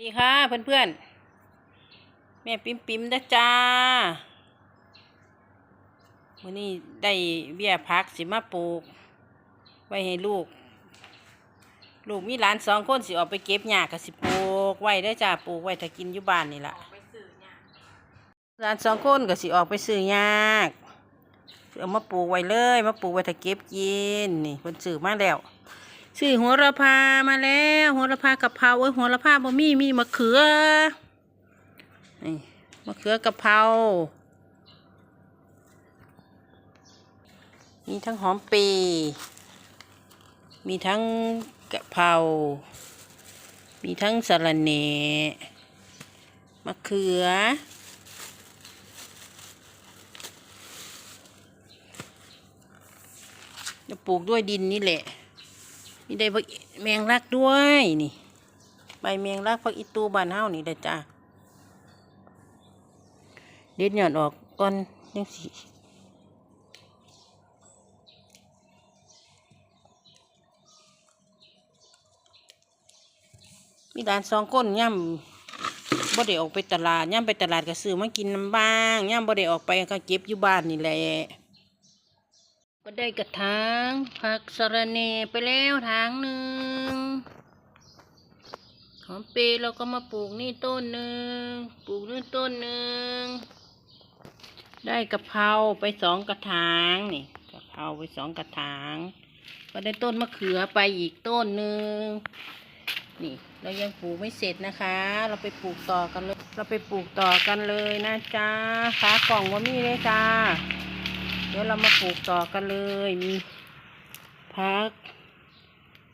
ดีค่ะเพื่อนๆ แม่ปิ๊มปิมนะจ้าวันนี้ได้เบี้ยพักสิมาปลูก ไว้ให้ลูก ลูกมีหลานสองคนสิออกไปเก็บหญ้าก็สิปลูกไว้ได้จ้าปลูกไว้ถ้ากินอยู่บ้านนี่ละหลานสองคนก็สิออกไปซื้อหญ้าเอามาปลูกไว้เลย มาปลูกไว้ถ้าเก็บกินนี่เพิ่นซื้อมาแล้ว ซื้อหัวระพามาแล้วหัวระพากะเพราโอ้ยหัวระพาบ่มีมีมะเขือนี่มะเขือกะเพรามีทั้งหอมปี มีทั้งกะเพรา มีทั้งสะระแหน่มะเขือ จะปลูกด้วยดินนี่แหละ มีได้ผักแมงลักด้วยนี่ ใบแมงลักผักอีตูบานเฮานี่เด้อจ้าเด็ดหย่อนออกก่อนยังสิมีร้านสองก้นย่ำบ่ได้ออกไปตลาดย่ำไปตลาดก็ซื้อมากินน้ำบ้างย่ำบ่ได้ออกไปก็เก็บอยู่บ้านนี่แหละ ก็ได้กระถางผักสะระเนไปแล้วถางหนึ่งหอมเปรย์เราก็มาปลูกนี่ต้นหนึ่งปลูกนี่ต้นหนึ่งได้กะเพราไปสองกระถางนี่กะเพราไปสองกระถาง ก็ได้ต้นมะเขือไปอีกต้นหนึ่งนี่เรายังปลูกไม่เสร็จนะคะ เราไปปลูกต่อกันเลย เราไปปลูกต่อกันเลยนะจ๊ะขากล่องว่ามีเลยจ้า ดี๋ยวเรามาปลูกต่อกันเลย มีพัก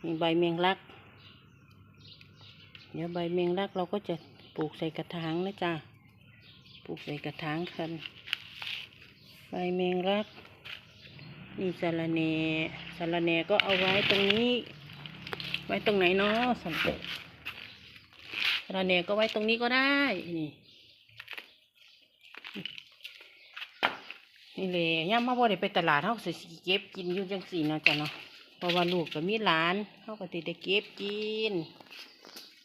มีใบเมียงลัก เดี๋ยวใบเมียงลักเราก็จะปลูกใส่กระถางนะจ๊ะ ปลูกใส่กระถางคัน ใบเมียงลัก นี่สาระเนสาระเนก็เอาไว้ตรงนี้ ไว้ตรงไหนเนาะสันเตสาระเนก็ไว้ตรงนี้ก็ได้ นี่ นี่เลยย่ามมาบ่ได้ไปตลาดเฮาสิเก็บกินอยู่จังสี่เนาะจ้ะเนาะเพราะว่าลูกก็มีหลานเฮาก็สิได้เก็บกิน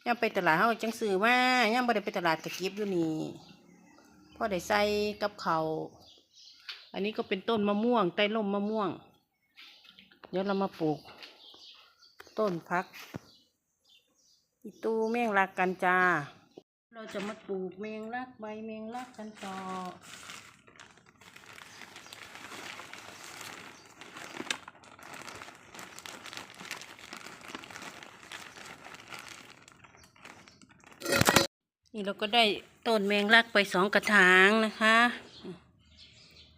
ย่าไปตลาดเฮาจังซื้อมาย่ามบ่ได้ไปตลาดก็เก็บอยู่นี่พ่อได้ใส่กับเขาอันนี้ก็เป็นต้นมะม่วง ใต้ร่มมะม่วง เดี๋ยวเรามาปลูก ต้นพักอีตูแมงลักกันจ้า เราจะมาปลูกแมงลักใบแมงลักกันต่อ นี่เราก็ได้ต้นแมงลักไปสองกระถางนะคะ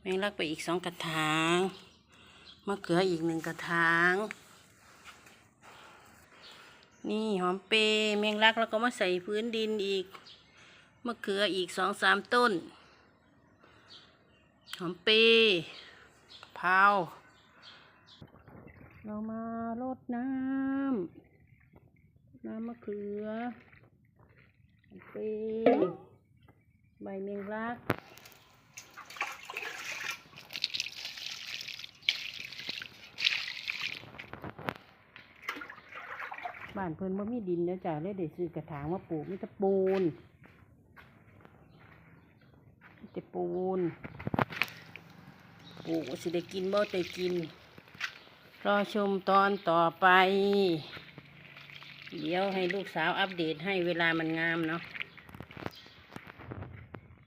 แมงลักไปอีกสองกระถางมะเขืออีกหนึ่งกระถาง นี่หอมเปรย์แมงลักแล้วก็มาใส่พื้นดินอีกมะเขืออีกสองสามต้น หอมเปรย์กะเพราเรามารดน้ำน้ำมะเขือ ปใบเมียงลักบ้านเพิ่นบ่มีดินเด้อจ้ะเลยได้ซื้อกระถางมาปลูกมีต่ปูนมีแต่ปูนปลูกสิได้กินบ่ได้กิน รอชมตอนต่อไป เดี๋ยวให้ลูกสาวอัปเดตให้เวลามันงามเนาะ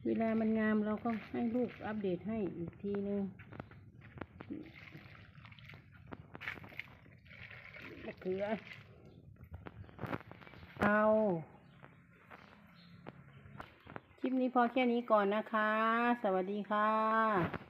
เวลามันงามเราก็ให้ลูกอัปเดตให้อีกทีนึงมะเขือเอาคลิปนี้พอแค่นี้ก่อนนะคะ สวัสดีค่ะ